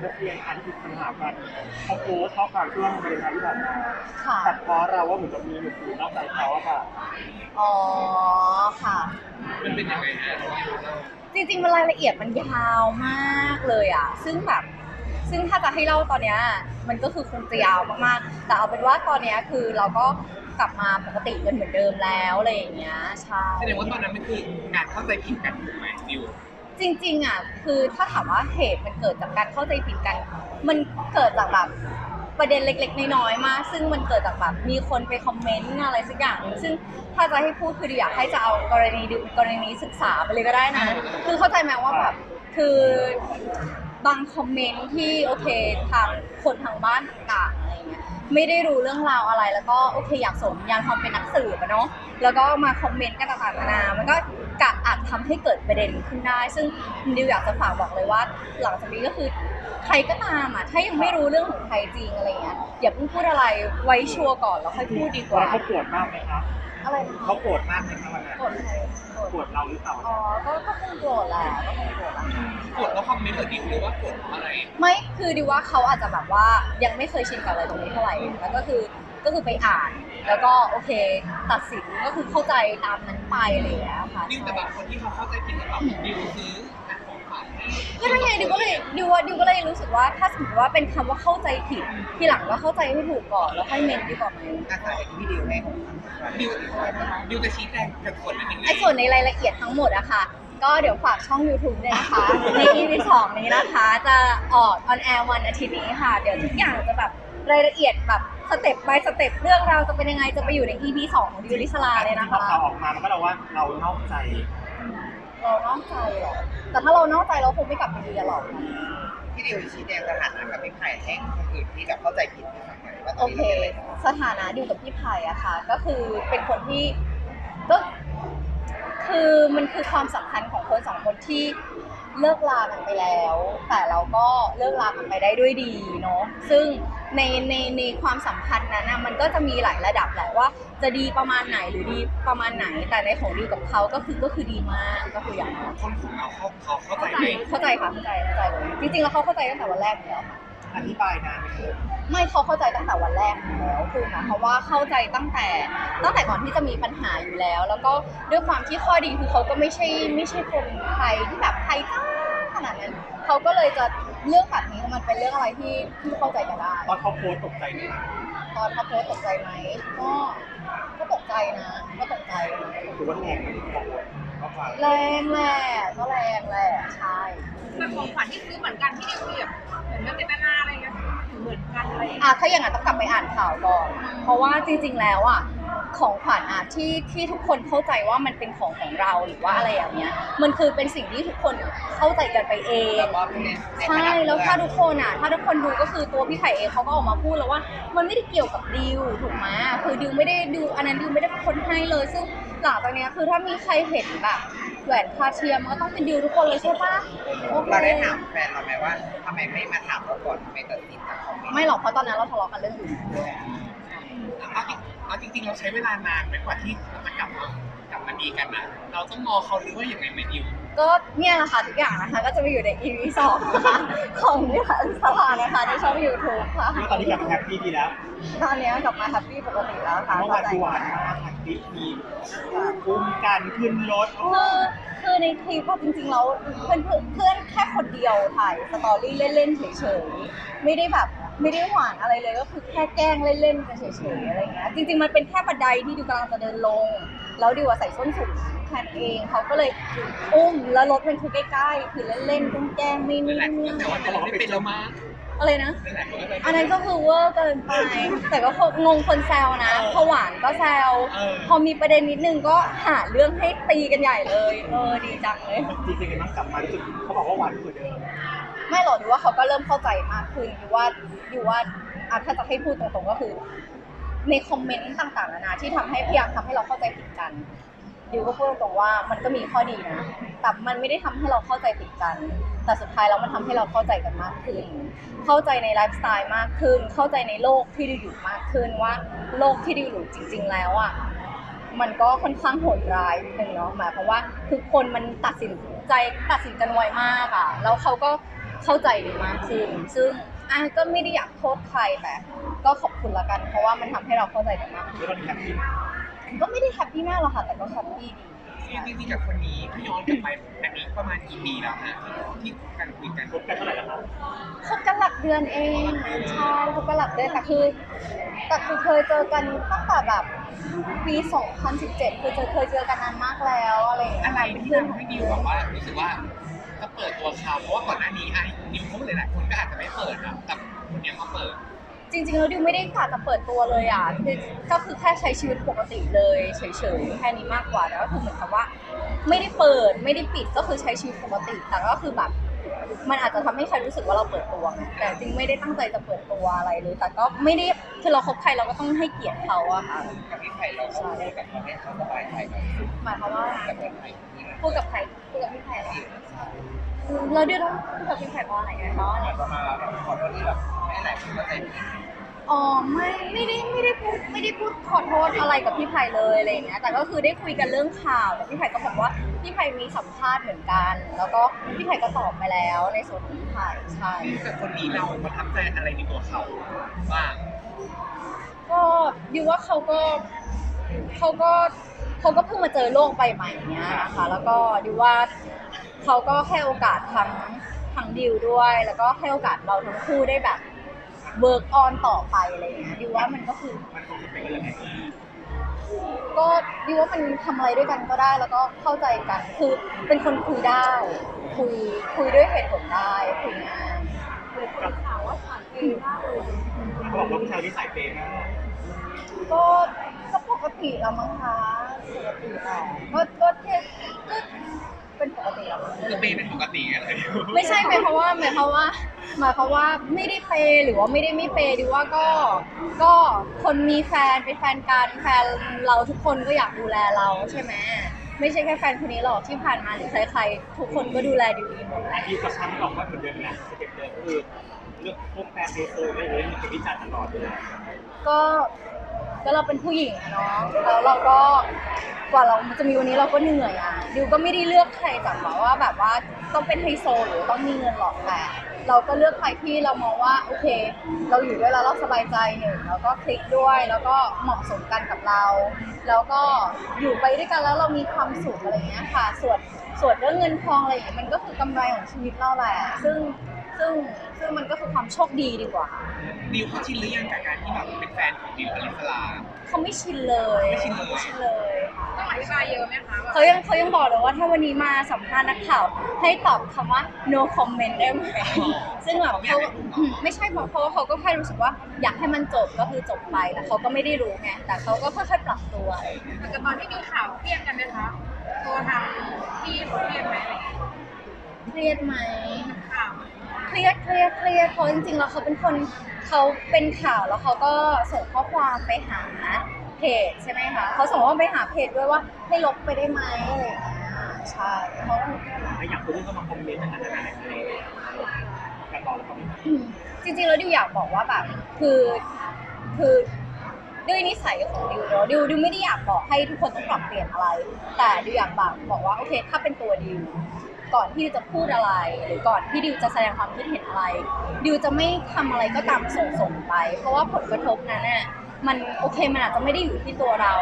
คือนักเรียนอันที่ปัญหากันเขาโพสต์ข้อความช่วงบริการที่ผ่านมาค่ะ ตัดเพราะเราว่าเหมือนกับมีหนุ่มอยู่นอกใจเขาอะค่ะอ๋อค่ะ มันเป็นยังไงฮะจริงๆมันรายละเอียดมันยาวมากเลยอะ ซึ่งแบบ ซึ่งถ้าจะให้เล่าตอนเนี้ย มันก็คือคงจะยาวมากๆ แต่เอาเป็นว่าตอนเนี้ยคือเราก็กลับมาปกติกันเหมือนเดิมแล้วอะไรอย่างเงี้ย ใช่ แสดงว่าตอนนั้นมันคือการเข้าใจผิดกันถูกไหมดิว จริงๆอะคือถ้าถามว่าเหตุมันเกิดจากการเข้าใจผิดกัน มันเกิดจากแบบประเด็นเล็กๆ น้อยๆมาก ซึ่งมันเกิดจากแบบมีคนไปคอมเมนต์อะไรสักอย่าง ซึ่งถ้าจะให้พูดคืออยากให้จะเอากรณีดิกรณีศึกษาไปเลยก็ได้นะ คือเข้าใจไหมว่าแบบคือบางคอมเมนต์ที่โอเคทางคนทางบ้านต่างๆอะไรเงี้ย ไม่ได้รู้เรื่องราวอะไร แล้วก็โอเคอยากสมยานความเป็นนักสืบอะเนาะแล้วก็มาคอมเมนต์กันต่างๆนานามันก็กะอาจทำให้เกิดประเด็นขึ้นได้ ซึ่งดิวอยากจะฝากบอกเลยว่า หลังจากนี้ก็คือใครก็ตามอะถ้ายังไม่รู้เรื่องของใครจริงอะไรเงี้ยอย่าเพิ่งพูดอะไรไว้ชัวร์ก่อนแล้วค่อยพูดดีกว่าเขาปวดมากไหมครับ อะไรนะเขาโกรธมากไหมครับวันนั้นโกรธใครโกรธโกรธเราหรือเปล่าอ๋อก็ก็คงโกรธแหละก็คงโกรธแหละกดแล้วคอมเมนต์เหรอดิวหรือว่ากดเพราะอะไร ไม่คือดิว่าเขาอาจจะแบบว่ายังไม่เคยชินกับอะไรตรงนี้เท่าไหร่ แล้วก็คือก็คือไปอ่าน แล้วก็โอเค ตัดสินก็คือเข้าใจตามนั้นไปอะไรอย่างเงี้ยค่ะดิวแต่บางคนที่เขาเข้าใจผิดแล้วแบบดิวซื้อของขวัญให้ ก็นั่นไงดิวก็เลยดิวว่าดิวก็เลยรู้สึกว่าถ้าสมมติว่าเป็นคำว่าเข้าใจผิดทีหลังก็เข้าใจให้ถูกก่อนแล้วค่อยเมนดีกว่าไหมอาศัยที่ดิวให้ของขวัญดิวดิวจะชี้แจงกับส่วนนั้นยังไงไอ้ส่วนในรายละเอียดทั้งหมดอะค่ะ ก็เดี๋ยวฝากช่อง YouTube ด้วยนะคะ ใน EP สองนี้นะคะ จะออกออนแอร์วันอาทิตย์นี้ค่ะ เดี๋ยวทุกอย่างจะแบบรายละเอียดแบบสเต็ป by สเต็ปเรื่องราวจะเป็นยังไงจะไปอยู่ใน EP สองของดิวลิสลาเลยนะพอคะ ข่าวออกมามันก็เราว่าเรานอกใจ เรานอกใจเหรอแต่ถ้าเรานอกใจเราคงไม่กลับไปดีกันหรอก ที่ดิวชี้แจงสถานะกับพี่ไผ่ให้คนอื่นที่แบบเข้าใจผิดนะคะว่าตโออนเค นี้เราเป็นอะไรกันสถานะดิวกับพี่ไผ่อะค่ะ ก็คือเป็นคนที่ก็คือมันคือความสัมพันธ์ของคนสองคนที่เลิกลากันไปแล้ว แต่เราก็เลิกลากันไปได้ด้วยดีเนาะซึ่ง ในในในความสัมพันธ์นั้นนะมันก็จะมีหลายระดับแหละว่า จะดีประมาณไหนหรือดีประมาณไหน แต่ในของดิวกับเขาก็คือก็คือดีมากก็คืออย่างนั้นคนของเราเขาเขาเข้าใจเข้าใจไหมเข้าใจค่ะเข้าใจเข้าใจเลยจริงๆแล้วเขาเข้าใจตั้งแต่วันแรกอยู่แล้วค่ะอธิบายนานไหมครับไม่เขาเข้าใจตั้งแต่วันแรกอยู่แล้วคือหมายความว่าเข้าใจตั้งแต่ตั้งแต่ก่อนที่จะมีปัญหาอยู่แล้ว แล้วก็ด้วยความที่ข้อดีคือเขาก็ไม่ใช่ไม่ใช่คนไทยที่แบบไทยจ้าขนาดนั้นเขาก็เลยจะ เรื่องแบบนี้มันเป็นเรื่องอะไรที่ที่เข้าใจกันได้ ตอนเขาโพสต์ตกใจไหมครับตอนเขาโพสต์ตกใจไหมก็ก็ตกใจนะก็ตกใจถือว่าแรงไหมของข้อความแรงแหละก็แรงแหละใช่แต่ของขวัญที่ซื้อเหมือนกันที่ดิวแบบเหมือนกับเจตนาอะไรเงี้ยเหมือนกันอะไรอย่างเงี้ยอะถ้าอย่างนั้นต้องกลับไปอ่านข่าวก่อน เพราะว่าจริง ๆ แล้วอะ ของขวัญอะที่ที่ทุกคนเข้าใจว่ามันเป็นของของเราหรือว่าอะไรอย่างเงี้ย มันคือเป็นสิ่งที่ทุกคนอะเข้าใจกันไปเองแล้วก็ในในใช่ฐานะแล้วถ้าเพื่อนทุกคนอะถ้าทุกคนดูก็คือตัวพี่ไผ่เองเขาก็ออกมาพูดแล้วว่า มันไม่ได้เกี่ยวกับดิวถูกไหมคือดิวไม่ได้ดิวอันนั้นดิวไม่ได้เป็นคนให้เลย ซึ่งหลังจากเนี้ยคือถ้ามีใครเห็นแบบแหวนคาเทียมมันก็ต้องเป็นดิวทุกคนเลยใช่ปะโอคเราได้ถามแฟนเราไหมว่าทำไมไม่มาถามเราก่อนทำไมตัดสินจากคอมเมนต์ไม่หรอกเพราะตอนนั้นเราทะเลาะกันเรื่องอื่น เอาจริงเอาจริงๆเราใช้เวลานานไหมกว่าที่เราจะกลับมากลับมาดีกันนะเราต้องงอเขาหรือว่าอย่างไรไหมดิวก็เนี่ยแหละค่ะทุกอย่างนะคะ ก็จะไปอยู่ใน EP สองนะคะของนิรันดร์สถานนะคะในช่อง YouTube ค่ะแล้วตอนนี้กลับมาแฮปปี้ดีแล้ว ตอนนี้กลับมาแฮปปี้ปกติแล้วค่ะเมื่อวานคือหวานมากทั้งคลิปมีอุ้มกันขึ้นรถคือคือในคลิปอะจริงๆแล้วเพื่อนเพื่อนเพื่อนแค่คนเดียวถ่ายสตอรี่เล่นๆเฉยๆไม่ได้แบบ ไม่ได้หวานอะไรเลยก็คือแค่แกล้งเล่นๆกันเฉยๆอะไรเงี้ยจริงๆมันเป็นแค่บันไดที่ดิวกำลังจะเดินลง แล้วดิวอะใส่ส้นสูงแค่นั้นเองเขาก็เลยอุ้มแล้วรถมันคือใกล้ๆคือเล่นๆแกล้งๆไม่นั่ไม่นแหละไม่แต่ว่าเราไม่เป็นแล้วมั้งอะไรนะนั่นแหละก็เลยอันนั้นก็คือเวอร์เกินไป แต่ก็งงคนแซวนะพอหวานก็แซว พอมีประเด็นนิดนึงก็หาเรื่องให้ตีกันใหญ่เลย เออดีจังเลย จริงๆมันกลับมารู้สึกเขาบอกว่าหวานกว่าเดิม ไม่หรอกดิว่าเขาก็เริ่มเข้าใจมากขึ้นดิว่าดิว่าอะถ้าจะให้พูดตรงๆก็คือ ในคอมเมนต์ต่างๆนานาที่ทำให้พยายามทำให้เราเข้าใจผิดกันดิวก็พูดตรงๆว่ามันก็มีข้อดีนะ แต่มันไม่ได้ทำให้เราเข้าใจผิดกัน แต่สุดท้ายแล้วมันทำให้เราเข้าใจกันมากขึ้น เข้าใจในไลฟ์สไตล์มากขึ้น เข้าใจในโลกที่ดิวอยู่มากขึ้นว่าโลกที่ดิวอยู่จริง ๆ แล้วอะ มันก็ค่อนข้างโหดร้ายนิดนึงเนาะ หมายความว่าคือคนมันตัดสินใจตัดสินกันไวมากอะ แล้วเขาก็ เข้าใจดิวมากขึ้น ซึ่งอะก็ไม่ได้อยากโทษใครแต่ก็ขอบคุณละกัน เพราะว่ามันทำให้เราเข้าใจกันมากขึ้นแล้วตอนนี้แฮปปี้ก็ไม่ได้แฮปปี้มากหรอกค่ะ แต่ก็แฮปปี้ดี จริงๆกับคนนี้ถ้าย้อนกลับไปอันนี้ประมาณกี่ปีแล้วฮะที่ที่กันคุยกันคบกันเท่าไหร่แล้วครับคบกันหลักเดือนเองใช่คบกันหลักเดือนแต่คือแต่คือเคยเจอกันตั้งแต่แบบปี 2017 คือเจอเคยเจอกันนานมากแล้วอะไรอย่างเงี้ยอะไรที่ทำให้ดิวแบบว่ารู้สึกว่า จะเปิดตัวเขาเพราะว่าก่อนหน้านี้ไอ้ดิวเขาหลายๆคนก็อาจจะไม่เปิดนะแต่คนเนี้ยมาเปิด จริงๆแล้วดิวไม่ได้กะจะเปิดตัวเลยอะคือก็คือแค่ใช้ชีวิตปกติเลยเฉยๆแค่นี้มากกว่าแต่ก็คือเหมือนกับว่า ไม่ได้เปิดไม่ได้ปิดก็คือใช้ชีวิตปกติ แต่ก็คือแบบมันอาจจะทำให้ใครรู้สึกว่าเราเปิดตัวไงแต่จริงไม่ได้ตั้งใจจะเปิดตัวอะไรเลย แต่ก็ไม่ได้คือเราคบใครเราก็ต้องให้เกียรติเขาอะค่ะกับพี่ไผ่เราก็พูดกับเขาให้เขาสบายใจหน่อยหมายความว่ากับพี่ไผ่นี่นะพูดกับใครพูดกับพี่ไผ่ เหรอเราเดี๋ยวต้องพูดกับพี่ไผ่เพราะอะไรเพราะอะไรประมาณแบบขอโทษที่แบบไม่หลายคนเข้าใจผิดอ๋อไม่ไม่ได้ไม่ได้พูดไม่ได้พูดขอโทษอะไรกับพี่ไผ่เลยอะไรอย่างเงี้ยแต่ก็คือได้คุยกันเรื่องข่าวแต่พี่ไผ่ก็บอกว่าพี่ไผ่มีสัมภาษณ์เหมือนกัน แล้วก็พี่ไผ่ก็ตอบไปแล้วในส่วนของพี่ไผ่ใช่กับคนนี้เราประทับใจอะไรในตัวเขาบ้างก็ดิวว่าเขาก็เขาก็เขาก็เพิ่งมาเจอโลกใบใหม่เนี้ยนะคะแล้วก็ดิวว่า เขาก็ให้โอกาสทั้งทั้งดิวด้วย แล้วก็ให้โอกาสเราทั้งคู่ได้แบบเวิร์กออนต่อไปอะไรอย่างเงี้ยดิวว่ามันก็คือ มันคงจะเป็นกันยังไงก็ดิวว่ามันทำอะไรด้วยกันก็ได้แล้วก็เข้าใจกันคือเป็นคนคุยได้ คุยคุยด้วยเหตุผลได้คุยง่ายข่าวว่าผ่านเกย์มากเลยเขาบอกว่าผู้ชายที่สายเปย์มากก็ก็ปกติแล้วมั้งคะปกติแหละก็ก็เทสก็ เป็นปกติแล้วมั้งคือปีเป็นปกติอะไรไม่ใช่หมายความว่าหมายความว่าหมายความว่าไม่ได้เปย์หรือว่าไม่ได้ไม่เปย์ดิว่าก็ก็คนมีแฟนเป็นแฟนกันแฟนเราทุกคนก็อยากดูแลเราใช่ไหมไม่ใช่แค่แฟนคนนี้หรอกที่ผ่านมาหรือใครๆทุกคนก็ดูแลดิวดีหมดแหละที่กระชับไม่ออกว่าเหมือนเดิมนะสเต็ปเดิมก็คือเรื่องพวกแฟนเดโซอะไรอย่างเงี้ยมันเป็นวิจารณ์ตลอดเลยก็ก็เราเป็นผู้หญิงอะเนาะแล้วเราก็ กว่าเราจะมีวันนี้เราก็เหนื่อยอะดิวก็ไม่ได้เลือกใครจากแบบว่าแบบว่าต้องเป็นไฮโซหรือต้องมีเงินหรอกแต่เราก็เลือกใครที่เรามองว่าโอเค เราอยู่ด้วยแล้วเราสบายใจหนึ่งแล้วก็คลิกด้วยแล้วก็เหมาะสมกันกับเรา แล้วก็อยู่ไปด้วยกันแล้วเรามีความสุขอะไรอย่างเงี้ยค่ะ ส่วนส่วนเรื่องเงินทองอะไรอย่างเงี้ยมันก็คือกำไรของชีวิตเราแหละซึ่งซึ่งซึ่งมันก็คือความโชคดีดีกว่า ดิวเขาชินหรือยังกับการที่แบบเป็นแฟนของดิวอลิสลาเขาไม่ชินเลยไม่ชินเลย ไม่ชินเลยค่ะต้องอธิบายเยอะไหมคะว่าเขายังเขายังบอกเลยว่าถ้าวันนี้มาสัมภาษณ์นักข่าว ให้ตอบคำว่า no comment ได้ไหมซึ่งแบบเขาอืมไม่ใช่บอกเพราะว่าเขาก็แค่รู้สึกว่า อยากให้มันจบก็คือจบไปแต่เขาก็ไม่ได้รู้ไงแต่เขาก็ค่อยๆปรับตัวแต่ตอนที่มีข่าวเครียดกันไหมคะตัวทางพี่เขาเครียดไหมอะไรอย่างเงี้ยเครียดไหม ข่าวเครียดเครียดเครียดเพราะจริงๆแล้วเขาเป็นคนเขาเป็นข่าวแล้วเขาก็ส่งข้อความไปหา เพจใช่ไหมคะเขาส่งข้อความไปหาเพจด้วยว่าให้ลบไปได้ไหมอะไรอย่างเงี้ยใช่เขาก็ถ้าอยากคนที่เข้ามาคอมเมนต์ต่างๆนานาในเพลงกันต่อแล้วก็ไม่อืมจริงๆแล้วดิวอยากบอกว่าแบบคือคือด้วยนิสัยของดิวเนอะดิวดิวไม่ได้อยากบอกให้ทุกคนต้องปรับเปลี่ยนอะไร แต่ดิวอยากบอกบอกว่าโอเค ถ้าเป็นตัวดิวก่อนที่ดิวจะพูดอะไร หรือก่อนที่ดิวจะแสดงความคิดเห็นอะไรดิวจะไม่ทำอะไรก็ตามส่งส่งๆไป เพราะว่าผลกระทบนั้นน่ะ มันโอเคมันอาจจะไม่ได้อยู่ที่ตัวเรา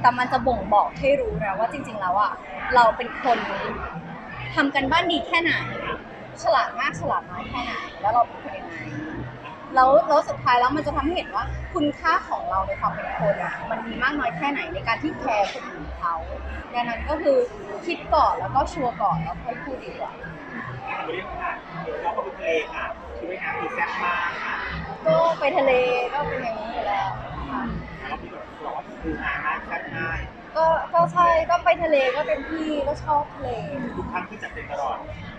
แต่มันจะบ่งบอกให้รู้นะว่าจริง ๆ แล้วอะเราเป็นคนทำกันบ้านดีแค่ไหน ฉลาดมากฉลาดน้อยแค่ไหนแล้วเราเป็นคนยังไงแล้วแล้วสุดท้ายแล้วมันจะทำให้เห็นว่า คุณค่าของเราในความเป็นคนอะมันมีมากน้อยแค่ไหนในการที่แคร์คนอื่นเขาดังนั้นก็คือคิดก่อนแล้วก็ชัวร์ก่อนแล้วค่อยพูดดีกว่าทำไปเรื่องค่ะเดี๋ยวเราก็ไปทะเลค่ะคือไปหาคือแซ่บมากค่ะก็ไปทะเลก็เป็นอย่างนี้อยู่แล้วค่ะแล้วพี่บอกว่า คือหามากแซ่บง่ายก็ก็ใช่ก็ไปทะเลก็เป็นพี่ก็ชอบทะเลทุกครั้งที่จัดเต็มตลอด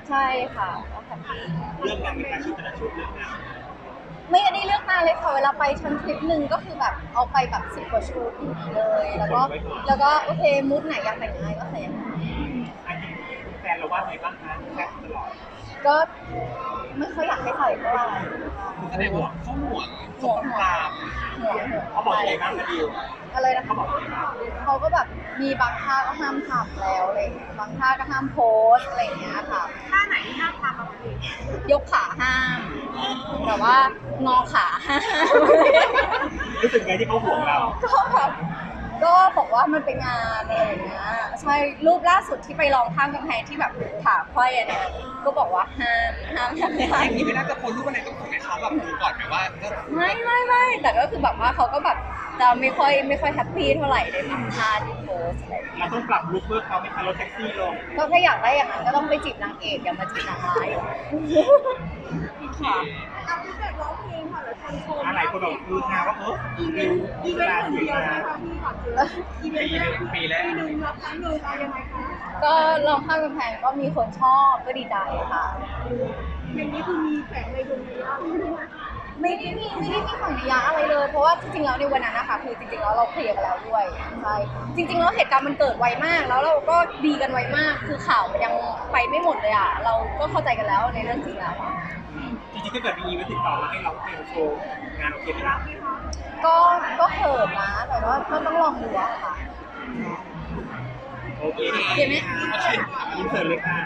ใช่ค่ะก็แฮปปี้เรื่องงานมีการชุดแต่ละชุดเรื่องงานไม่ได้เลือกนานเลยค่ะเวลาไปชั้นทริปหนึ่งก็คือแบบเอาไปแบบสิบกว่าชุดเลย แล้วก็แล้วก็โอเคมูดไหนอยากแต่งยังไงก็ใส่อย่างนั้นอันนี้แฟนเราว่าไงบ้างคะแซ่บตลอดก็ไม่ค่อยอยากให้ใส่เท่าไหร่แสดงว่าเขาห่วงเขาต้องตามหัวหัว เขาบอกยังไงบ้างคะดิวอะไรนะเขาคะบอกยังไงบ้างเขาก็แบบมีบางท่าก็ห้ามทำแล้วอะไรอย่างเงี้ยบางท่าก็ห้ามโพสต์อะไรอย่างเงี้ยค่ะ ท่าไหนที่ห้ามทำอะคะพี่ยกขาห้ามแบบว่างอขาห้าม รู้สึกไงที่เขาห่วงเรา ก็แบบ ก็บอกว่ามันเป็นงานอะไรอย่างเงี้ยใช่รูปล่าสุดที่ไปลองข้ามกำแพงที่แบบขาค่อยอะเนี่ยก็บอกว่าห้ามห้ามทำไม่ได้อย่างนี้ไม่น่าจะโพสต์รูปอะไรต้องส่งให้เขาแบบดูก่อนไหมว่าจะไม่ไม่ไม่แต่ก็คือแบบว่าเขาก็แบบจะไม่ค่อยไม่ค่อยแฮปปี้เท่าไหร่ในบางท่าที่โพสอะไรอย่างเงี้ยเราต้องปรับลุคเพื่อเขาไม่ทันรถแท็กซี่ลงก็ถ้าอยากได้อย่างนั้นก็ต้องไปจีบนางเอกอย่ามาจีบนางร้าย ค่ะเอาพี่แบบร้องเพลงค่ะหรือคนชมอะไรคนบอกคือฮาว่าเอออีเวนวต์อีเวนลาต์หนึ่งเดียวใช่ไหมคะพี่ก่อนเจออีเวนต์แรกปีแรกปีหนึ่งรับครั้งหนึ่งอะไรยังไงคะก็ลองข้ามกำแพงก็มีคนชอบก็ดีใจค่ะอย่างนี้คือมีแฝงในดวงนี้ไม่ได้มีไม่ได้มีฝั่งนิยะอะไรเลย เพราะว่าจริงๆแล้วในวันนั้นนะคะคือจริงๆแล้วเราเคลียร์กันแล้วด้วยใช่จริง ๆ แล้วเหตุการณ์มันเกิดไวมาก แล้วเราก็ดีกันไวมาก คือข่าวยังไปไม่หมดเลยอะเราก็เข้าใจกันแล้วในเรื่องจริงแล้ว จริงๆถ้าเกิดมีอีเวนต์ติดต่อมาให้เราเพลงโชว์งานโอเคไหมล่ะก็ก็เขินนะ แต่ว่าก็ต้องลองดูอะค่ะ โอเคเห็นไหม อินเสิร์ตเลยค่ะ